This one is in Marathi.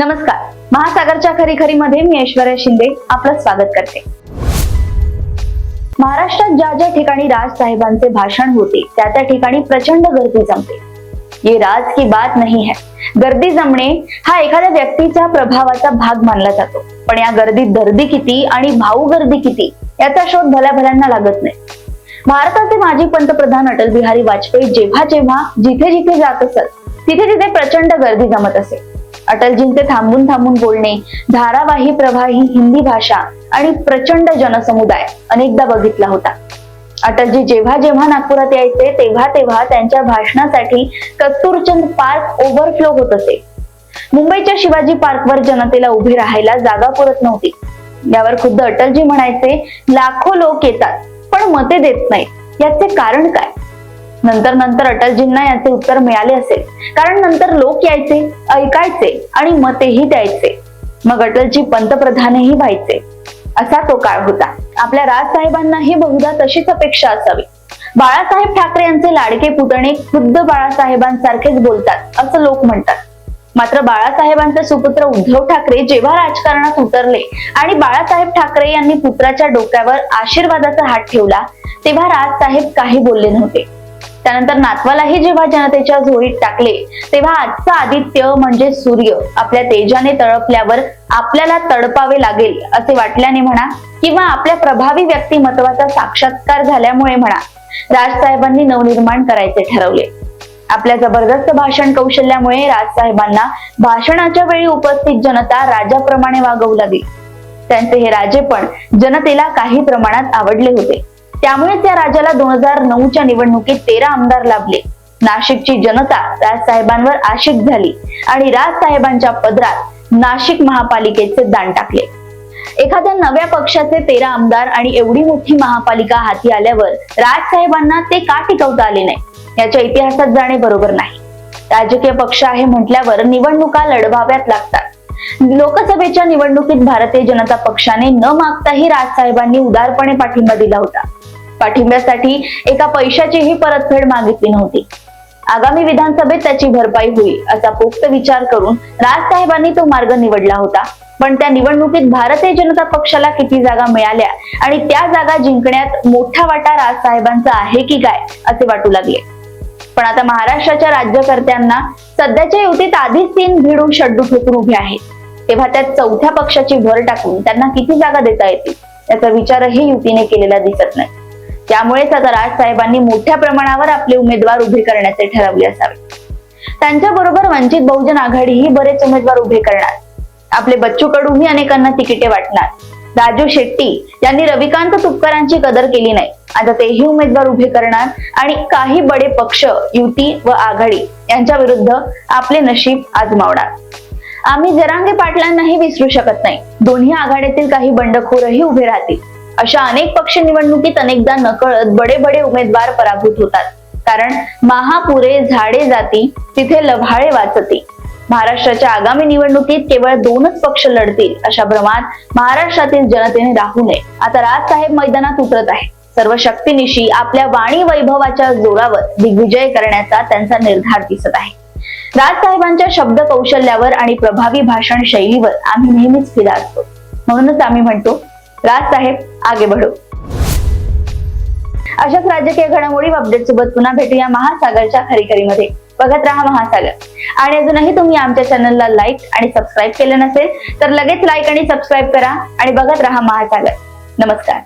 नमस्कार. महासागरच्या खरी खरी मध्ये मी ऐश्वर्या शिंदे आपलं स्वागत करते. महाराष्ट्रात ज्या ज्या ठिकाणी राज साहेबांचे भाषण होते त्या त्या ठिकाणी प्रचंड गर्दी जमते. ये राज की बात नाही है. गर्दी जमणे हा एखाद्या व्यक्तीच्या प्रभावाचा भाग मानला जातो. पण या गर्दीत गर्दी किती आणि भाऊ गर्दी किती याचा शोध भल्या भल्यांना लागत नाही. भारताचे माजी पंतप्रधान अटल बिहारी वाजपेयी जेव्हा जेव्हा जिथे जिथे जात असत तिथे तिथे प्रचंड गर्दी जमत असे. अटलजींचे थांबून थांबून बोलणे धारावाही प्रवाही हिंदी भाषा आणि प्रचंड जनसमुदाय अनेकदा बघितला होता. अटलजी जेव्हा जेव्हा नागपुरात यायचे तेव्हा तेव्हा त्यांच्या भाषणासाठी कस्तुरचंद पार्क ओव्हरफ्लो होत असे. मुंबईच्या शिवाजी पार्कवर जनतेला उभी राहायला जागा पुरत नव्हती. यावर खुद्द अटलजी म्हणायचे लाखो लोक येतात पण मते देत नाहीत. याचे कारण काय? नंतर नंतर अटलजींना याचे उत्तर मिळाले असेल. कारण नंतर लोक यायचे ऐकायचे आणि मतेही द्यायचे. मग अटलजी पंतप्रधानही व्हायचे. असा तो काळ होता. आपल्या राजसाहेबांनाही बहुधा तशीच अपेक्षा असावी. बाळासाहेब ठाकरे यांचे लाडके पुतणे खुद्द बाळासाहेबांसारखेच बोलतात असं लोक म्हणतात. मात्र बाळासाहेबांचे सुपुत्र उद्धव ठाकरे जेव्हा राजकारणात उतरले आणि बाळासाहेब ठाकरे यांनी पुत्राच्या डोक्यावर आशीर्वादाचा हात ठेवला तेव्हा राजसाहेब काही बोलले नव्हते. त्यानंतर नातवालाही जेव्हा जनतेच्या झोळीत टाकले तेव्हा आजचा आदित्य म्हणजे सूर्य. आपल्या तेजाने तळपल्यावर आपल्याला तडपावे लागेल असे वाटल्याने म्हणा किंवा आपल्या प्रभावी व्यक्तिमत्वाचा साक्षात्कार झाल्यामुळे म्हणा राजसाहेबांनी नवनिर्माण करायचे ठरवले. आपल्या जबरदस्त भाषण कौशल्यामुळे राजसाहेबांना भाषणाच्या वेळी उपस्थित जनता राजाप्रमाणे वागवू लागली. त्यांचे हे राजे पण जनतेला काही प्रमाणात आवडले होते. त्यामुळेच या राजाला दोन हजार नऊच्या निवडणुकीत तेरा आमदार लाभले. नाशिकची जनता राजसाहेबांवर आशिक झाली आणि राजसाहेबांच्या पदरात नाशिक महापालिकेचे दान टाकले. एखाद्या नव्या पक्षाचे तेरा आमदार आणि एवढी मोठी महापालिका हाती आल्यावर राजसाहेबांना ते का टिकवता आले नाही? याच्या इतिहासात जाणे बरोबर नाही. राजकीय पक्ष आहे म्हटल्यावर निवडणुका लढवाव्यात लागतात. लोकसभेच्या निवडणुकीत भारतीय जनता पक्षाने न मागताही राजसाहेबांनी उदारपणे पाठिंबा दिला होता. पाठिंब्यासाठी एका पैशाचीही परतफेड मागितली नव्हती. आगामी विधानसभेत त्याची भरपाई होईल असा पोक्त विचार करून राजसाहेबांनी तो मार्ग निवडला होता. पण त्या निवडणुकीत भारतीय जनता पक्षाला किती जागा मिळाल्या आणि त्या जागा जिंकण्यात मोठा वाटा राजसाहेबांचा आहे की काय असे वाटू लागले. पण आता महाराष्ट्राच्या राज्यकर्त्यांना सध्याच्या युतीत आधीच तीन भिडून शड्डू ठोकून उभे आहेत. तेव्हा त्यात चौथ्या पक्षाची भर टाकून त्यांना किती जागा देता येतील याचा विचारही युतीने केलेला दिसत नाही. त्यामुळेच आता राजसाहेबांनी मोठ्या प्रमाणावर आपले उमेदवार उभे करण्याचे ठरवले असावे. त्यांच्या बरोबर वंचित बहुजन आघाडीही बरेच उमेदवार उभे करणार. आपले बच्चू कडूही अनेकांना तिकिटे वाटणार. राजू शेट्टी यांनी रविकांत तुपकरांची कदर केली नाही. आता तेही उमेदवार उभे करणार आणि काही बडे पक्ष युती व आघाडी यांच्या विरुद्ध आपले नशीब आजमावणार. आम्ही जरांगे पाटलांनाही विसरू शकत नाही. दोन्ही आघाडीतील काही बंडखोरही उभे राहतील. अशा अनेक पक्ष निवडणुकीत अनेकदा नकळत बडे बडे उमेदवार पराभूत होतात. कारण महापुरे झाडे जाती तिथे लभाळे वाचती. महाराष्ट्राच्या आगामी निवडणुकीत केवळ दोनच पक्ष लढतील अशा भ्रमात महाराष्ट्रातील जनतेने राहू नये. आता राजसाहेब मैदानात उतरत आहे सर्व शक्तीनिशी आपल्या वाणी वैभवाच्या जोरावर दिग्विजय करण्याचा त्यांचा निर्धार दिसत आहे. राजसाहेबांच्या शब्द कौशल्यावर आणि प्रभावी भाषण शैलीवर आम्ही नेहमीच फिदा असतो. म्हणूनच आम्ही म्हणतो राजसाहेब आगे बढो. अशाच राजकीय घडामोडी अपडेट सोबत पुन्हा भेटूया महासागरच्या खरीखरीमध्ये बघत राहा महासागर. आणि अजूनही तुम्ही आमच्या चॅनलला लाईक आणि सबस्क्राईब केलं नसेल तर लगेच लाईक आणि सबस्क्राईब करा आणि बघत राहा महासागर. नमस्कार.